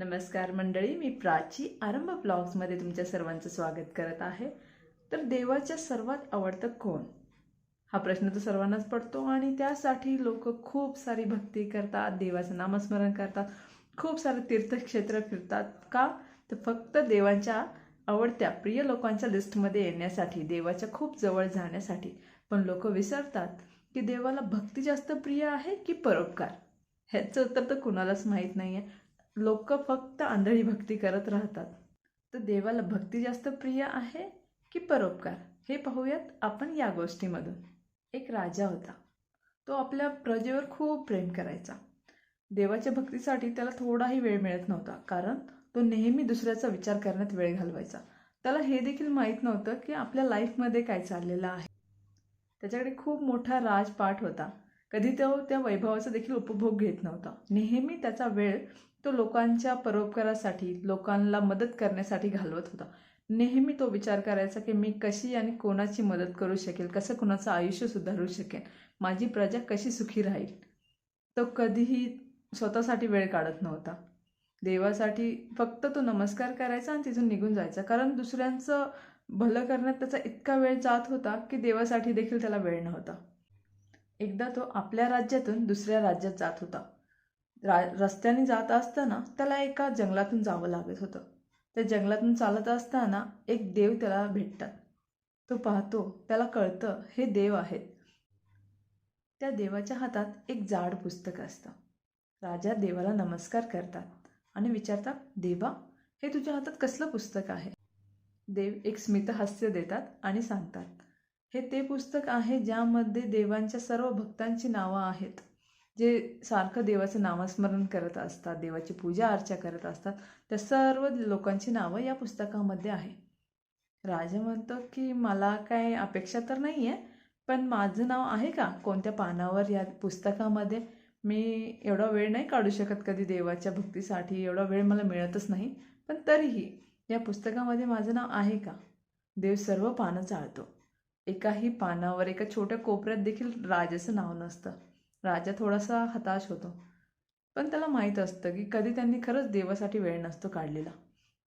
नमस्कार मंडळी मी प्राची. आरंभ ब्लॉग्समध्ये तुमच्या सर्वांचं स्वागत करत आहे. तर देवाच्या सर्वात आवडतं कोण? हा प्रश्न तर सर्वांनाच पडतो आणि त्यासाठी लोक खूप सारी भक्ती करतात देवाचं नामस्मरण करतात खूप सारे तीर्थक्षेत्र फिरतात. का? तर फक्त देवाच्या आवडत्या प्रिय लोकांच्या लिस्टमध्ये येण्यासाठी देवाच्या खूप जवळ जाण्यासाठी. पण लोक विसरतात की देवाला भक्ती जास्त प्रिय आहे की परोपकार? ह्याचं उत्तर तर कुणालाच माहीत नाही आहे लोक फक्त आंधळी भक्ती करत राहतात. तर देवाला भक्ती जास्त प्रिय आहे की परोपकार? हे पाहूयात आपण या गोष्टीमधून. एक राजा होता. तो आपल्या प्रजेवर खूप प्रेम करायचा. देवाच्या भक्तीसाठी त्याला थोडाही वेळ मिळत नव्हता कारण तो नेहमी दुसऱ्याचा विचार करण्यात वेळ घालवायचा. त्याला हे देखील माहीत नव्हतं की आपल्या लाईफमध्ये काय चाललेलं आहे. त्याच्याकडे खूप मोठा राजपाठ होता. कधी तो त्या वैभवाचा देखील उपभोग घेत नव्हता. नेहमी त्याचा वेळ तो लोकांच्या परोपकारासाठी लोकांना मदत करण्यासाठी घालवत होता. नेहमी तो विचार करायचा की मी कशी आणि कोणाची मदत करू शकेल? कसं कोणाचं आयुष्य सुधारू शकेल? माझी प्रजा कशी सुखी राहील? तो कधीही स्वतःसाठी वेळ काढत नव्हता. देवासाठी फक्त तो नमस्कार करायचा आणि तिथून निघून जायचा. कारण दुसऱ्यांचं भलं करण्यात त्याचा इतका वेळ जात होता की देवासाठी देखील त्याला वेळ नव्हता. एकदा तो आपल्या राज्यातून दुसऱ्या राज्यात जात होता. रा रस्त्याने जात असताना त्याला एका जंगलातून जावं लागत होतं. त्या जंगलातून चालत असताना एक देव त्याला भेटतात. तो पाहतो त्याला कळतं हे देव आहेत. त्या देवाच्या हातात एक जाड पुस्तक असतं. राजा देवाला नमस्कार करतात आणि विचारतात देवा हे तुझ्या हातात कसलं पुस्तक आहे? देव एक स्मितहास्य देतात आणि सांगतात हे ते पुस्तक आहे ज्यामध्ये देवांच्या सर्व भक्तांची नावं आहेत. जे सारखं देवाचं नामस्मरण करत असतात देवाची पूजा अर्चा करत असतात त्या सर्व लोकांची नावं या पुस्तकामध्ये आहे. राजा म्हणतो की मला काय अपेक्षा तर नाही आहे पण माझं नाव आहे का? कोणत्या पानावर या पुस्तकामध्ये? मी एवढा वेळ नाही काढू शकत कधी देवाच्या भक्तीसाठी एवढा वेळ मला मिळतच नाही पण तरीही या पुस्तकामध्ये माझं नाव आहे का? देव सर्व पानं चाळतो. एकाही पानावर एका छोट्या कोपऱ्यात देखील राजाचं नाव नसतं. राजा थोडासा हताश होतो. पण त्याला माहीत असतं की कधी त्यांनी खरंच देवासाठी वेळ नसतो काढलेला.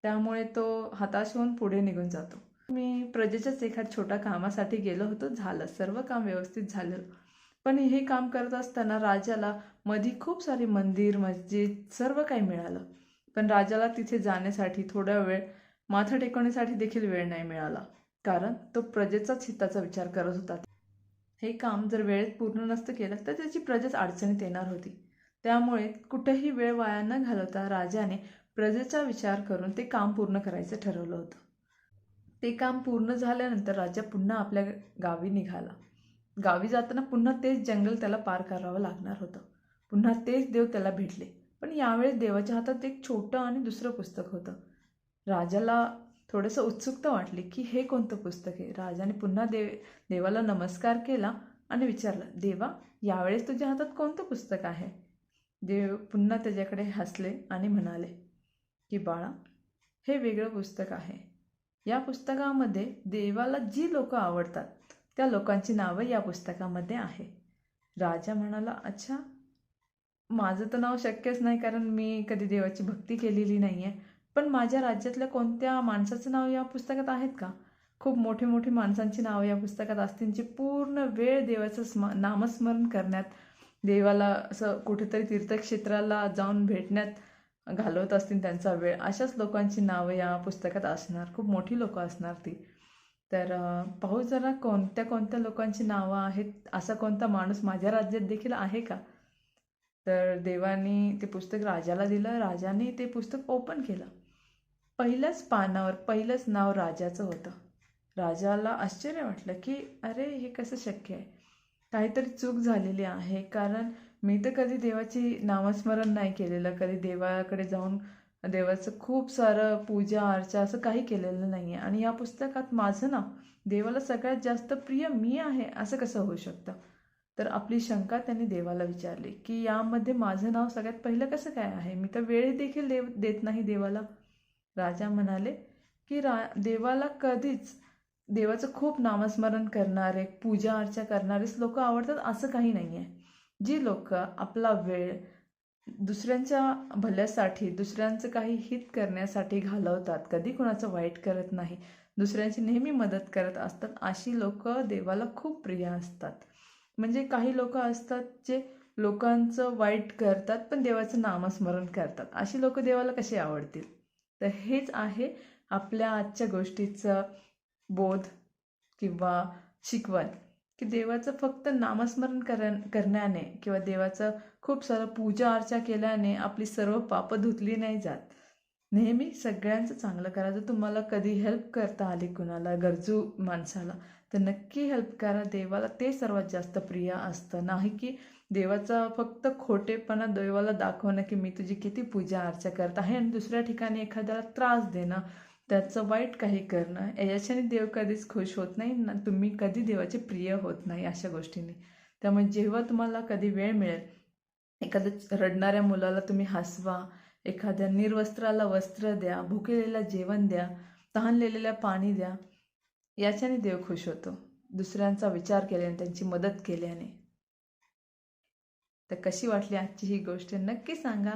त्यामुळे तो हताश होऊन पुढे निघून जातो. मी प्रजेच्याच एखाद्या छोट्या कामासाठी गेलो होतो. झालं. सर्व काम व्यवस्थित झालं. पण हे काम करत असताना राजाला मधी खूप सारे मंदिर मस्जिद सर्व काही मिळालं. पण राजाला तिथे जाण्यासाठी थोडा वेळ माथं टेकवण्यासाठी देखील वेळ नाही मिळाला. कारण तो प्रजेचाच हिताचा विचार करत होता. हे काम जर वेळेत पूर्ण नसतं केलं तर त्याची प्रजेच अडचणीत येणार होती. त्यामुळे कुठेही वेळ वाया न घालवता राजाने प्रजेचा विचार करून ते काम पूर्ण करायचं ठरवलं होतं. ते काम पूर्ण झाल्यानंतर राजा पुन्हा आपल्या गावी निघाला. गावी जाताना पुन्हा तेच जंगल त्याला पार करावं लागणार होतं. पुन्हा तेच देव त्याला भेटले. पण यावेळेस देवाच्या हातात एक छोटं आणि दुसरं पुस्तक होतं. राजाला थोडंसं उत्सुकता वाटली की हे कोणतं पुस्तक आहे? राजाने पुन्हा देव देवाला नमस्कार केला आणि विचारलं देवा यावेळेस तुझ्या हातात कोणतं पुस्तक आहे? देव पुन्हा त्याच्याकडे हसले आणि म्हणाले की बाळा हे वेगळं पुस्तक आहे. या पुस्तकामध्ये देवाला जी लोकं आवडतात त्या लोकांची नावं या पुस्तकामध्ये आहे. राजा म्हणाला अच्छा माझं तर नाव शक्यच नाही कारण मी कधी देवाची भक्ती केलेली नाही आहे पण माझ्या राज्यातल्या कोणत्या माणसाचं नाव या पुस्तकात आहेत का? खूप मोठी मोठी माणसांची नावं या पुस्तकात असतील जी पूर्ण वेळ देवाचं स्म नामस्मरण करण्यात देवाला असं कुठेतरी तीर्थक्षेत्राला जाऊन भेटण्यात घालवत असतील त्यांचा वेळ अशाच लोकांची नावं या पुस्तकात असणार. खूप मोठी लोकं असणार ती. तर पाहू जरा कोणत्या कोणत्या लोकांची नावं आहेत असा कोणता माणूस माझ्या राज्यात देखील आहे का? तर देवाने ते पुस्तक राजाला दिलं राजाने ते पुस्तक ओपन केलं. पहिल्याच पानावर पहिलंच नाव राजाचं होतं. राजाला आश्चर्य वाटलं की अरे हे कसं शक्य आहे? काहीतरी चूक झालेली आहे. कारण मी तर कधी देवाची नामस्मरण नाही केलेलं. कधी देवाकडे जाऊन देवाचं खूप सारं पूजा अर्चा असं काही केलेलं नाही आहे आणि या पुस्तकात माझं नाव देवाला सगळ्यात जास्त प्रिय मी आहे असं कसं होऊ शकतं? तर आपली शंका त्यांनी देवाला विचारली की यामध्ये माझं नाव सगळ्यात पहिलं कसं काय आहे? मी तर वेळ देखील देव देत नाही देवाला. राजा म्हणाले की रा देवाला कधीच देवाचं खूप नामस्मरण करणारे पूजा अर्चा करणारेच लोक आवडतात असं काही नाही आहे जी लोक आपला वेळ दुसऱ्यांच्या भल्यासाठी दुसऱ्यांचं काही हित करण्यासाठी घालवतात कधी कुणाचं वाईट करत नाही दुसऱ्यांची नेहमी मदत करत असतात अशी लोक देवाला खूप प्रिय असतात. म्हणजे काही लोक असतात जे लोकांचं वाईट करतात पण देवाचं नामस्मरण करतात. अशी लोक देवाला कशी आवडतील? तर हेच आहे आपल्या आजच्या गोष्टीचं बोध किंवा शिकवण की देवाचं फक्त नामस्मरण कर करण्याने किंवा देवाचं खूप सारं पूजा अर्चा केल्याने आपली सर्व पापं धुतली नाही जात. नेहमी सगळ्यांचं चांगलं करा. जर तुम्हाला कधी हेल्प करता आली कुणाला गरजू माणसाला तर नक्की हेल्प करा. देवाला ते सर्वात जास्त प्रिय असतं. नाही की देवाचा फक्त खोटेपणा देवाला दाखवणं की मी तुझी किती पूजा अर्चा करत आहे आणि दुसऱ्या ठिकाणी एखाद्याला त्रास देणं त्याचं वाईट काही करणं याच्याने देव कधीच खुश होत नाही ना तुम्ही कधी देवाचे प्रिय होत नाही अशा गोष्टीने. त्यामुळे जेव्हा तुम्हाला कधी वेळ मिळेल एखाद्या रडणाऱ्या मुलाला तुम्ही हसवा एखाद्या निर्वस्त्राला वस्त्र द्या भुकेलेला जेवण द्या तहानलेलेला पाणी द्या याच्याने देव खुश होतो. दुसऱ्यांचा विचार केल्याने त्यांची मदत केल्याने. तर कशी वाटली आजची ही गोष्ट नक्की सांगा.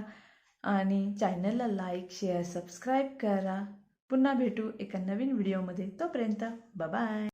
आणि चॅनलला लाईक शेअर सबस्क्राईब करा. पुन्हा भेटू एका नवीन व्हिडिओमध्ये तोपर्यंत बाय